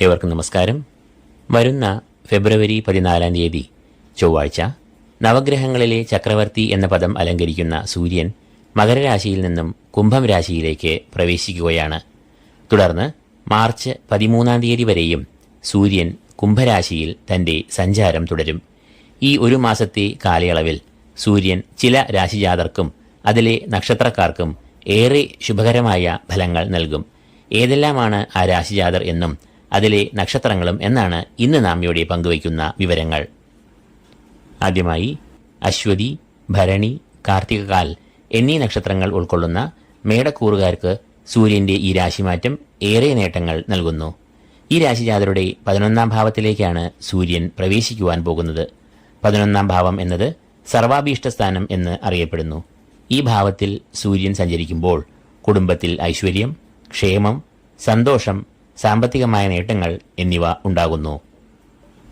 ഏവർക്കും നമസ്കാരം. വരുന്ന ഫെബ്രുവരി പതിനാലാം തീയതി ചൊവ്വാഴ്ച നവഗ്രഹങ്ങളിലെ ചക്രവർത്തി എന്ന പദം അലങ്കരിക്കുന്ന സൂര്യൻ മകരരാശിയിൽ നിന്നും കുംഭം രാശിയിലേക്ക് പ്രവേശിക്കുകയാണ്. തുടർന്ന് മാർച്ച് പതിമൂന്നാം തീയതി വരെയും സൂര്യൻ കുംഭരാശിയിൽ തന്റെ സഞ്ചാരം തുടരും. ഈ ഒരു മാസത്തെ കാലയളവിൽ സൂര്യൻ ചില രാശിജാതർക്കും അതിലെ നക്ഷത്രക്കാർക്കും ഏറെ ശുഭകരമായ ഫലങ്ങൾ നൽകും. ഏതെല്ലാമാണ് ആ രാശിജാതർ എന്നും അതിലെ നക്ഷത്രങ്ങളും എന്നാണ് ഇന്ന് നാം ഇവിടെ പങ്കുവയ്ക്കുന്ന വിവരങ്ങൾ. ആദ്യമായി അശ്വതി ഭരണി കാർത്തികകാൽ എന്നീ നക്ഷത്രങ്ങൾ ഉൾക്കൊള്ളുന്ന മേടക്കൂറുകാർക്ക് സൂര്യന്റെ ഈ രാശിമാറ്റം ഏറെ നേട്ടങ്ങൾ നൽകുന്നു. ഈ രാശിജാതരുടെ പതിനൊന്നാം ഭാവത്തിലേക്കാണ് സൂര്യൻ പ്രവേശിക്കുവാൻ പോകുന്നത്. പതിനൊന്നാം ഭാവം എന്നത് സർവാഭീഷ്ട സ്ഥാനം എന്ന് അറിയപ്പെടുന്നു. ഈ ഭാവത്തിൽ സൂര്യൻ സഞ്ചരിക്കുമ്പോൾ കുടുംബത്തിൽ ഐശ്വര്യം ക്ഷേമം സന്തോഷം സാമ്പത്തികമായ നേട്ടങ്ങൾ എന്നിവ ഉണ്ടാകുന്നു.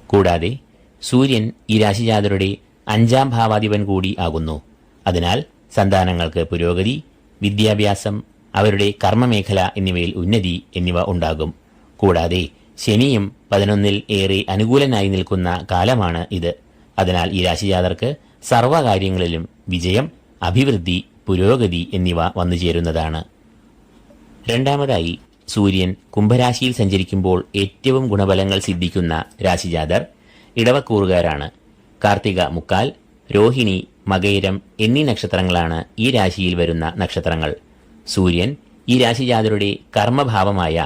കൂടാതെ സൂര്യൻ ഈ രാശിജാതരുടെ അഞ്ചാം ഭാവാധിപൻ കൂടി ആകുന്നു. അതിനാൽ സന്താനങ്ങൾക്ക് പുരോഗതി വിദ്യാഭ്യാസം അവരുടെ കർമ്മമേഖല എന്നിവയിൽ ഉന്നതി എന്നിവ ഉണ്ടാകും. കൂടാതെ ശനിയും പതിനൊന്നിൽ ഏറെ അനുകൂലനായി നിൽക്കുന്ന കാലമാണ് ഇത്. അതിനാൽ ഈ രാശിജാതർക്ക് സർവകാര്യങ്ങളിലും വിജയം അഭിവൃദ്ധി പുരോഗതി എന്നിവ വന്നു ചേരുന്നതാണ് രണ്ടാമതായി സൂര്യൻ കുംഭരാശിയിൽ സഞ്ചരിക്കുമ്പോൾ ഏറ്റവും ഗുണഫലങ്ങൾ സിദ്ധിക്കുന്ന രാശിജാതർ ഇടവക്കൂറുകാരാണ്. കാർത്തിക മുക്കാൽ രോഹിണി മകയിരം എന്നീ നക്ഷത്രങ്ങളാണ് ഈ രാശിയിൽ വരുന്ന നക്ഷത്രങ്ങൾ. സൂര്യൻ ഈ രാശിജാതരുടെ കർമ്മഭാവമായ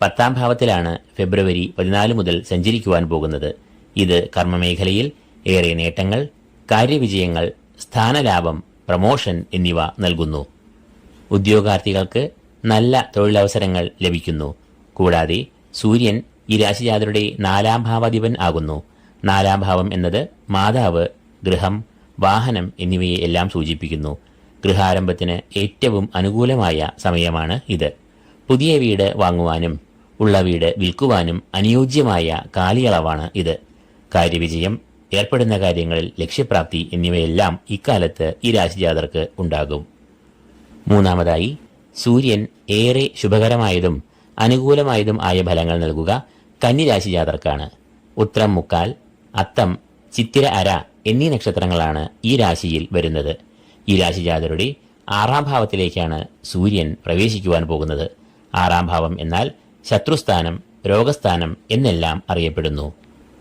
പത്താം ഭാവത്തിലാണ് ഫെബ്രുവരി പതിനാല് മുതൽ സഞ്ചരിക്കുവാൻ പോകുന്നത്. ഇത് കർമ്മമേഖലയിൽ ഏറെ നേട്ടങ്ങൾ കാര്യവിജയങ്ങൾ സ്ഥാനലാഭം പ്രമോഷൻ എന്നിവ നൽകുന്നു. ഉദ്യോഗാർത്ഥികൾക്ക് നല്ല തൊഴിലവസരങ്ങൾ ലഭിക്കുന്നു. കൂടാതെ സൂര്യൻ ഈ രാശിജാതരുടെ നാലാം ഭാവാധിപൻ ആകുന്നു. നാലാം ഭാവം എന്നത് മാതാവ് ഗൃഹം വാഹനം എന്നിവയെ എല്ലാം സൂചിപ്പിക്കുന്നു. ഗൃഹാരംഭത്തിന് ഏറ്റവും അനുകൂലമായ സമയമാണ് ഇത്. പുതിയ വീട് വാങ്ങുവാനും ഉള്ള വീട് വിൽക്കുവാനും അനുയോജ്യമായ കാലയളവാണ് ഇത്. കാര്യവിജയം ഏർപ്പെടുന്ന കാര്യങ്ങളിൽ ലക്ഷ്യപ്രാപ്തി എന്നിവയെല്ലാം ഇക്കാലത്ത് ഈ രാശിജാതർക്ക് ഉണ്ടാകും. മൂന്നാമതായി സൂര്യൻ ഏറെ ശുഭകരമായതും അനുകൂലമായതും ആയ ഫലങ്ങൾ നൽകുക കന്നിരാശി ജാതർക്കാണ്. ഉത്രം മുക്കാൽ അത്തം ചിത്തിര അര എന്നീ നക്ഷത്രങ്ങളാണ് ഈ രാശിയിൽ വരുന്നത്. ഈ രാശി ജാതരുടെ ആറാം ഭാവത്തിലേക്കാണ് സൂര്യൻ പ്രവേശിക്കുവാൻ പോകുന്നത്. ആറാം ഭാവം എന്നാൽ ശത്രുസ്ഥാനം രോഗസ്ഥാനം എന്നെല്ലാം അറിയപ്പെടുന്നു.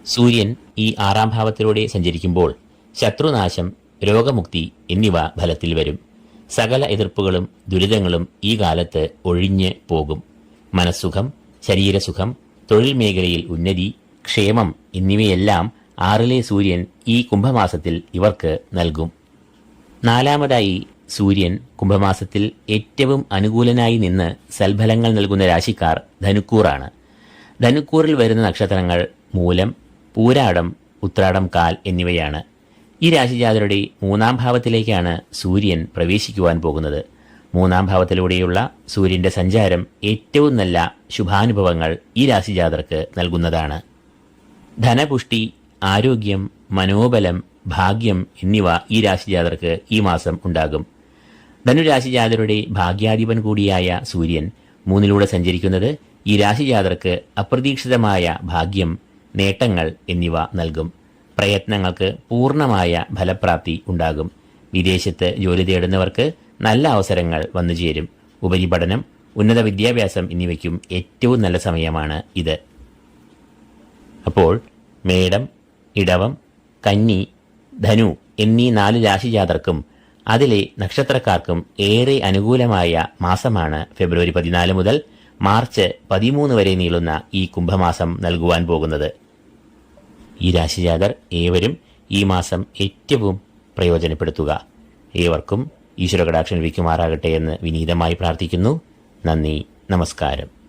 സൂര്യൻ ഈ ആറാം ഭാവത്തിലൂടെ സഞ്ചരിക്കുമ്പോൾ ശത്രുനാശം രോഗമുക്തി എന്നിവ ഫലത്തിൽ വരും. സകല എതിർപ്പുകളും ദുരിതങ്ങളും ഈ കാലത്ത് ഒഴിഞ്ഞ് പോകും. മനസ്സുഖം ശരീരസുഖം തൊഴിൽ മേഖലയിൽ ഉന്നതി ക്ഷേമം എന്നിവയെല്ലാം ആറിലെ സൂര്യൻ ഈ കുംഭമാസത്തിൽ ഇവർക്ക് നൽകും. നാലാമതായി സൂര്യൻ കുംഭമാസത്തിൽ ഏറ്റവും അനുകൂലനായി നിന്ന് സൽഫലങ്ങൾ നൽകുന്ന രാശിക്കാർ ധനുക്കൂറാണ്. ധനുക്കൂറിൽ വരുന്ന നക്ഷത്രങ്ങൾ മൂലം പൂരാടം ഉത്രാടം കാൽ എന്നിവയാണ്. ഈ രാശിജാതരുടെ മൂന്നാം ഭാവത്തിലേക്കാണ് സൂര്യൻ പ്രവേശിക്കുവാൻ പോകുന്നത്. മൂന്നാം ഭാവത്തിലൂടെയുള്ള സൂര്യന്റെ സഞ്ചാരം ഏറ്റവും നല്ല ശുഭാനുഭവങ്ങൾ ഈ രാശിജാതർക്ക് നൽകുന്നതാണ്. ധനപുഷ്ടി ആരോഗ്യം മനോബലം ഭാഗ്യം എന്നിവ ഈ രാശിജാതർക്ക് ഈ മാസം ഉണ്ടാകും. ധനുരാശിജാതരുടെ ഭാഗ്യാധിപൻ കൂടിയായ സൂര്യൻ മൂന്നിലൂടെ സഞ്ചരിക്കുന്നത് ഈ രാശിജാതർക്ക് അപ്രതീക്ഷിതമായ ഭാഗ്യം നേട്ടങ്ങൾ എന്നിവ നൽകും. പ്രയത്നങ്ങൾക്ക് പൂർണമായ ഫലപ്രാപ്തി ഉണ്ടാകും. വിദേശത്ത് ജോലി തേടുന്നവർക്ക് നല്ല അവസരങ്ങൾ വന്നു ചേരും. ഉപരിപഠനം ഉന്നത വിദ്യാഭ്യാസം എന്നിവയ്ക്കും ഏറ്റവും നല്ല സമയമാണ് ഇത്. അപ്പോൾ മേടം ഇടവം കന്നി ധനു എന്നീ നാല് രാശിജാതർക്കും അതിലെ നക്ഷത്രക്കാർക്കും ഏറെ അനുകൂലമായ മാസമാണ് ഫെബ്രുവരി പതിനാല് മുതൽ മാർച്ച് പതിമൂന്ന് വരെ നീളുന്ന ഈ കുംഭമാസം നൽകുവാൻ പോകുന്നത്. ഈ രാശിജാതർ ഏവരും ഈ മാസം ഏറ്റവും പ്രയോജനപ്പെടുത്തുക. ഏവർക്കും ഈശ്വര കടാക്ഷൻ ലഭിക്കുമാറാകട്ടെ എന്ന് വിനീതമായി പ്രാർത്ഥിക്കുന്നു. നന്ദി. നമസ്കാരം.